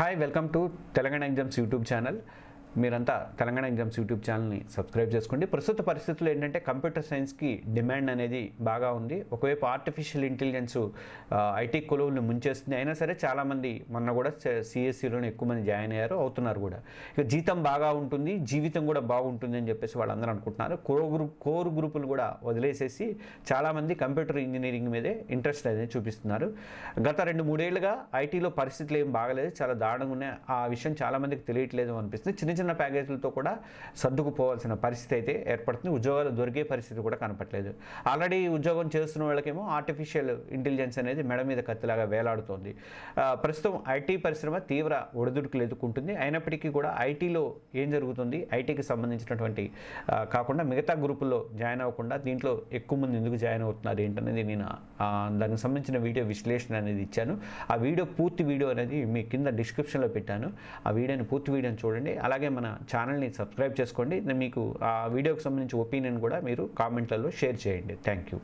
Hi welcome to Telangana exams YouTube channel మీరంతా Telangana exams YouTube ఛానల్ని subscribe చేసుకోండి. ప్రస్తుత పరిస్థితుల్లో ఏంటంటే కంప్యూటర్ సైన్స్కి డిమాండ్ అనేది బాగా ఉంది. ఒకవైపు ఆర్టిఫిషియల్ ఇంటెలిజెన్స్ ఐటీ కొలువులను ముంచేస్తుంది అయినా సరే చాలామంది మొన్న కూడా సిఎస్సిలోనే ఎక్కువ మంది జాయిన్ అయ్యారు అవుతున్నారు కూడా. ఇక జీతం బాగా ఉంటుంది జీవితం కూడా బాగుంటుంది అని చెప్పేసి వాళ్ళందరూ అనుకుంటున్నారు. కోర్ గ్రూప్ కోర్ గ్రూపులు కూడా వదిలేసేసి చాలామంది కంప్యూటర్ ఇంజనీరింగ్ మీదే ఇంట్రెస్ట్ అనేది చూపిస్తున్నారు. గత రెండు మూడేళ్ళుగా ఐటీలో పరిస్థితులు ఏం బాగలేదు చాలా దారుణంగా ఉన్నాయి. ఆ విషయం చాలామందికి తెలియట్లేదు అనిపిస్తుంది. చిన్న చిన్న ప్యాకేజీలతో కూడా సర్దుకుపోవాల్సిన పరిస్థితి అయితే ఏర్పడుతుంది. ఉద్యోగాలు దొరికే పరిస్థితి కూడా కనపట్లేదు ఆల్రెడీ ఉద్యోగం చేస్తున్న వాళ్ళకేమో ఆర్టిఫిషియల్ ఇంటెలిజెన్స్ అనేది మెడ మీద కత్తిలాగా వేలాడుతోంది. ప్రస్తుతం ఐటీ పరిశ్రమ తీవ్ర ఒడిదుడుకులు ఎదుర్కొంటుంది. అయినప్పటికీ కూడా ఐటీలో ఏం జరుగుతుంది? ఐటీకి సంబంధించినటువంటి కాకుండా మిగతా గ్రూపుల్లో జాయిన్ అవ్వకుండా దీంట్లో ఎక్కువ మంది ఎందుకు జాయిన్ అవుతున్నారు ఏంటనేది నేను దానికి సంబంధించిన వీడియో విశ్లేషణ అనేది ఇచ్చాను. ఆ వీడియో పూర్తి వీడియో అనేది మీ కింద డిస్క్రిప్షన్లో పెట్టాను. ఆ వీడియోని పూర్తి వీడియోని చూడండి. అలాగే మన ఛానల్ని సబ్స్క్రైబ్ చేసుకోండి. మీకు ఆ వీడియోకి సంబంధించి ఒపీనియన్ కూడా మీరు కామెంట్లలో షేర్ చేయండి. Thank you